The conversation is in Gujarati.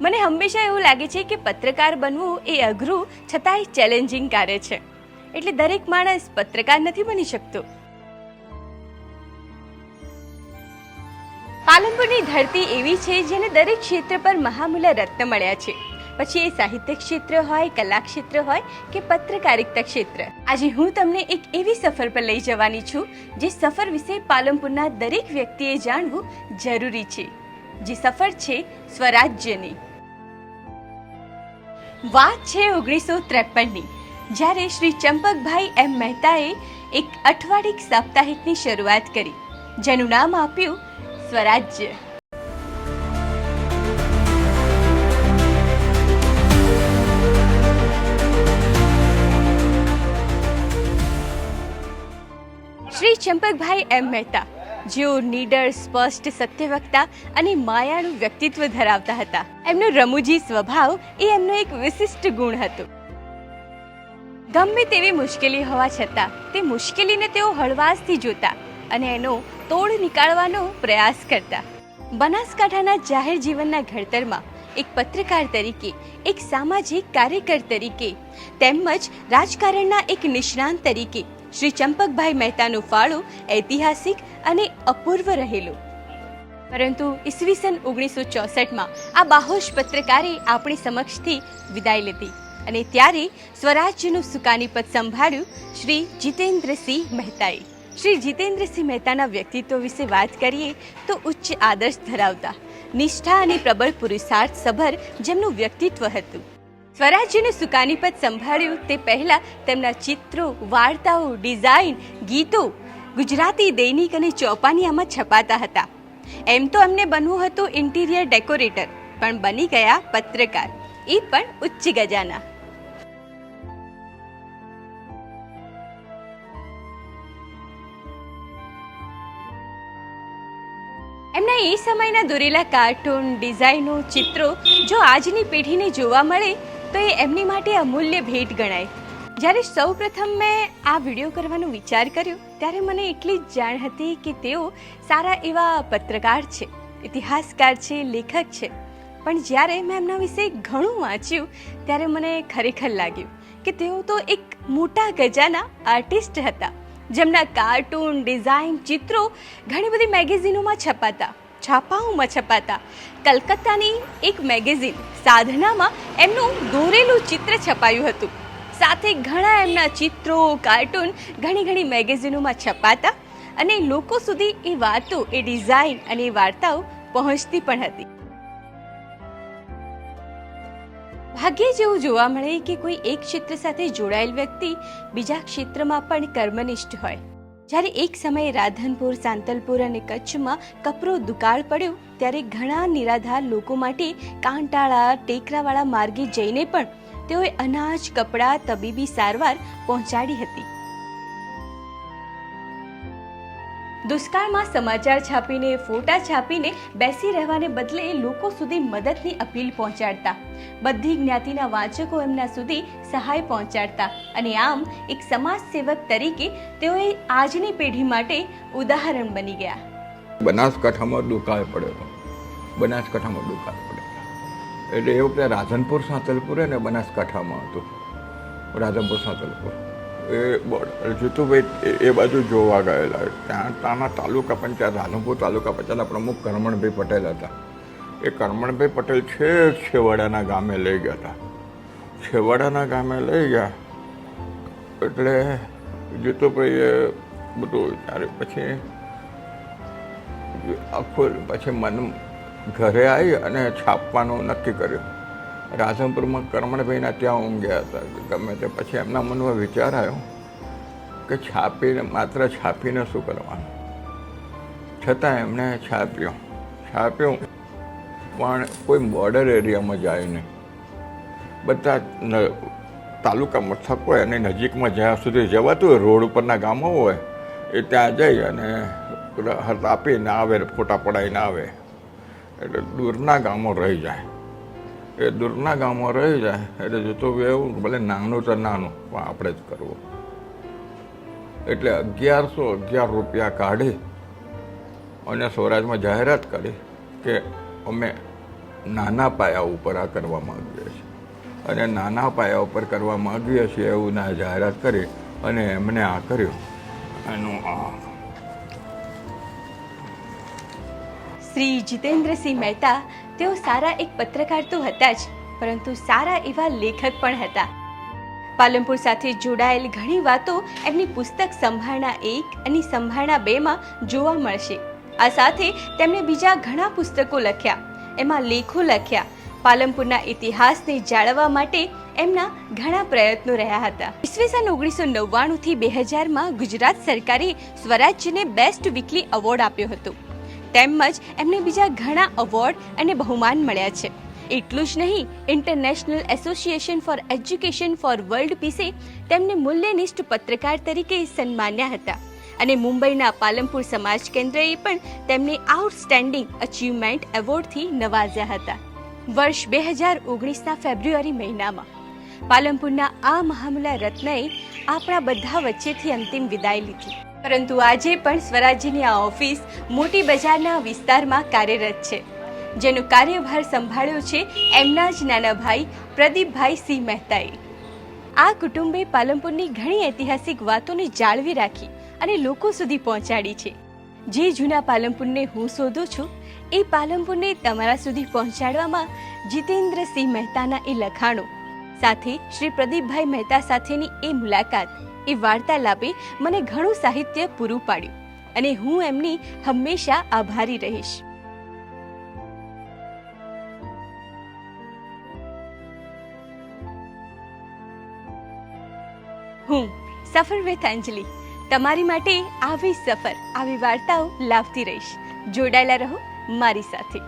મને હંમેશા એવું લાગે છે કે પત્રકાર બનવું એ અઘરું છતાંય ચેલેન્જિંગ કાર્ય છે. એટલે દરેક માણસ પત્રકાર નથી બની શકતો. પાલનપુરની ધરતી એવી છે જેને દરેક ક્ષેત્ર પર મહામૂલા રત્ન મળ્યા છે. પછી એ સાહિત્ય ક્ષેત્ર હોય, કલા ક્ષેત્ર હોય કે પત્રકારિતા ક્ષેત્ર. આજે હું તમને એક એવી સફર પર લઈ જવાની છું, જે સફર વિશે પાલનપુરના દરેક વ્યક્તિએ જાણવું જરૂરી છે. જે સફર છે સ્વરાજ્યની. વાત છે ઓગણીસો ત્રેપનની. જ્યારે શ્રી ચંપકભાઈ એમ મહેતાએ એક અઠવાડિક સાપ્તાહિકની શરૂઆત કરી, જેનું નામ આપ્યું સ્વરાજ્ય. શ્રી ચંપકભાઈ એમ મહેતા જેઓ નીડર, સ્પષ્ટ સત્યવક્તા અને માયાળું વ્યક્તિત્વ ધરાવતા હતા. એમનો રમૂજી સ્વભાવ એ એમનો એક વિશિષ્ટ ગુણ હતો. ગમે તેવી મુશ્કેલી હોવા છતાં, તે મુશ્કેલીને તેઓ હળવાશથી જોતા અને એનો તોડ નીકાળવાનો પ્રયાસ કરતા. બનાસકાંઠાના જાહેર જીવનના ઘડતરમાં, એક પત્રકાર તરીકે, એક સામાજિક કાર્યકર તરીકે, તેમજ રાજકારણના એક નિષ્ણાંત તરીકે શ્રી ચંપકભાઈ મહેતાનું ફાળો ઐતિહાસિક અને અપૂર્વ રહેલું. પરંતુ ઈસવીસન ઓગણીસો ચોસઠમાં આ બાહોશ પત્રકારે આપણી સમક્ષથી વિદાય લીધી અને ત્યારે સ્વરાજ્યનું સુકાની પદ સંભાળ્યું શ્રી જીતેન્દ્રસિંહ મહેતાએ. શ્રી જીતેન્દ્રસિંહ મહેતાના વ્યક્તિત્વ વિશે વાત કરીએ તો ઉચ્ચ આદર્શ ધરાવતા, નિષ્ઠા અને પ્રબળ પુરુષાર્થ સભર જેમનું વ્યક્તિત્વ હતું. સ્વરાજ્યનું સુકાનીપદ સંભાળ્યું તે પહેલા તેમના ચિત્રો, વાર્તાઓ, ડિઝાઇન, ગીતો ગુજરાતી દૈનિક અને ચોપાનિયામાં છપાતા હતા. એમ તો એમને બનવું હતું ઇન્ટિરિયર ડેકોરેટર, પણ બની ગયા પત્રકાર. એ પણ ઉચ્ચ ગજાના. એમના એ સમયના દોરેલા કાર્ટૂન, ડિઝાઇનો, ચિત્રો જો આજની પેઢીને જોવા મળે તો એ એમની માટે અમૂલ્ય ભેટ ગણાય. જ્યારે સૌ પ્રથમ મેં આ વીડિયો કરવાનો વિચાર કર્યો, ત્યારે મને એટલી જ જાણ હતી કે તેઓ સારા એવા પત્રકાર છે, ઇતિહાસકાર છે, લેખક છે. પણ જ્યારે મેં એમના વિશે ઘણું વાંચ્યું, ત્યારે મને ખરેખર લાગ્યું કે તેઓ તો એક મોટા ગજાના આર્ટિસ્ટ હતા, જેમના કાર્ટૂન, ડિઝાઇન, ચિત્રો ઘણી બધી મેગેઝિનોમાં છપાતા. છાપાઓમાં છપાતા. કલકત્તાની એક મેગેઝિન સાધનામાં એમનું દોરેલું ચિત્ર છપાયું હતું. સાથે ઘણા એમના ચિત્રો, કાર્ટૂન, ઘણી ઘણી મેગેઝિનોમાં છપાતા અને લોકો સુધી એ વાતો, એ ડિઝાઇન અને એ વાર્તાઓ પહોંચતી પણ હતી. ભાગ્યે જેવું જોવા મળે કે કોઈ એક ક્ષેત્ર સાથે જોડાયેલ વ્યક્તિ બીજા ક્ષેત્રમાં પણ કર્મનિષ્ઠ હોય. જ્યારે એક સમયે રાધનપુર, સાંતલપુર અને કચ્છમાં કપરો દુકાળ પડ્યો, ત્યારે ઘણા નિરાધાર લોકો માટે કાંટાળા, ટેકરાવાળા માર્ગે જઈને પણ તેઓએ અનાજ, કપડાં, તબીબી સારવાર પહોંચાડી હતી. દુષ્કાળમાં સમાચાર છાપીને, ફોટા છાપીને બેસી રહેવાને બદલે લોકો સુધી મદદની અપીલ પહોંચાડતા. બધી જ્ઞાતિના વાંચકો એમના સુધી સહાય પહોંચાડતા. અને આમ એક સમાજ સેવક તરીકે તેઓએ આજની પેઢી માટે ઉદાહરણ બની ગયા. બનાસકાંઠામાં દુકાળ પડ્યો બનાસકાંઠામાં દુકાળ પડ્યો એટલે એ વખતે રાધનપુર, સાંતલપુર અને બનાસકાંઠામાં હતું. રાધનપુર, સાંતલપુર. એ જીતુભાઈ એ- એ બાજુ જોવા ગયેલા. ત્યાં ત્યાંના તાલુકા પંચાયત, રાધનપુર તાલુકા પંચાયતના પ્રમુખ કરમણભાઈ પટેલ હતા. એ કરમણભાઈ પટેલ છેક છેવાડાના ગામે લઈ ગયા હતા. છેવાડાના ગામે લઈ ગયા. એટલે જીતુભાઈએ બધું ત્યારે પછી આખું પછી મન ઘરે આવી અને છાપવાનું નક્કી કર્યું. રાધનપુરમાં કરમણભાઈના ત્યાં ઊંઘ્યા હતા. ગમે તે પછી એમના મનમાં વિચાર આવ્યો કે છાપીને, માત્ર છાપીને શું કરવાનું? છતાં એમણે છાપ્યું. છાપ્યું પણ કોઈ બોર્ડર એરિયામાં જાય નહીં. બધા તાલુકા મથક અને નજીકમાં જ્યાં સુધી જવાતું હોય, રોડ ઉપરના ગામો હોય, એ ત્યાં જઈ અને હત આપીને આવે, ફોટા પડાવીને આવે. એટલે દૂરના ગામો રહી જાય. એ દૂરના ગામમાં રહી જાય, એટલે જોતો એવું, ભલે નાનું તો નાનું, પણ આપણે જ કરવું. એટલે અગિયારસો અગિયાર રૂપિયા કાઢી અને સ્વરાજમાં જાહેરાત કરી કે અમે નાના પાયા ઉપર આ કરવા માગીએ છીએ. અને નાના પાયા ઉપર કરવા માગીએ છીએ એવું ના જાહેરાત કરી અને એમને આ કર્યું. એનું આ શ્રી જીતેન્દ્રસિંહ મહેતા, તેઓ સારા એક પત્રકાર તો હતા જ, પરંતુ સારા એવા લેખક પણ હતા. પાલનપુર સાથે જોડાયેલ ઘણી વાતો એમની પુસ્તક સંભાળના એક અને સંભાળના બેમાં જોવા મળશે. આ સાથે તેમણે બીજા ઘણા પુસ્તકો લખ્યા, એમાં લેખો લખ્યા, પાલનપુરના ઇતિહાસને જાળવવા માટે એમના ઘણા પ્રયત્નો રહ્યા હતા. ઈસવીસન ઓગણીસો નવ્વાણુંથી બે હજારમાં ગુજરાત સરકારે સ્વરાજ્યને બેસ્ટ વીકલી એવોર્ડ આપ્યો હતો. તેમજ એમને બીજા ઘણા એવોર્ડ અને બહુમાન મળ્યા છે. એટલું જ નહીં international association for education for world પીસે તેમને મૂલ્યનિષ્ઠ પત્રકાર તરીકે સન્માન્યા હતા. અને મુંબઈના પાલનપુર સમાજ કેન્દ્રએ પણ તેમને આઉટસ્ટેન્ડિંગ અચીવમેન્ટ એવોર્ડથી નવાજ્યા હતા. વર્ષ બે હજાર ઓગણીસના ફેબ્રુઆરી મહિનામાં. પાલનપુરના આ મહામુલા રત્નએ આપણા બધા વચ્ચેથી અંતિમ વિદાય લીધી. પરંતુ આજે પણ સ્વરાજ્યની આ ઓફિસ મોટી બજારના વિસ્તારમાં કાર્યરત છે, જેનો કાર્યભાર સંભાળ્યો છે એમના જ નાના ભાઈ પ્રદીપભાઈ સિંહ મહેતાએ. આ કુટુંબે પાલનપુરની ઘણી ઐતિહાસિક વાતોને જાળવી રાખી અને લોકો સુધી પહોંચાડી છે. જે જૂના પાલનપુરને હું શોધું છું, એ પાલનપુરને તમારા સુધી પહોંચાડવામાં જીતેન્દ્રસિંહ મહેતાના એ લખાણો. સાથે શ્રી પ્રદીપભાઈ મહેતા સાથેની એ મુલાકાત. એ વાર્તાલાપે મને ઘણું સાહિત્ય પૂરું પાડ્યું અને હું એમની હંમેશા આભારી રહીશ. હું સફર વિથ અંજલિ તમારી માટે આવી સફર, આવી વાર્તાઓ લાવતી રહીશ. જોડાયેલા રહો મારી સાથે.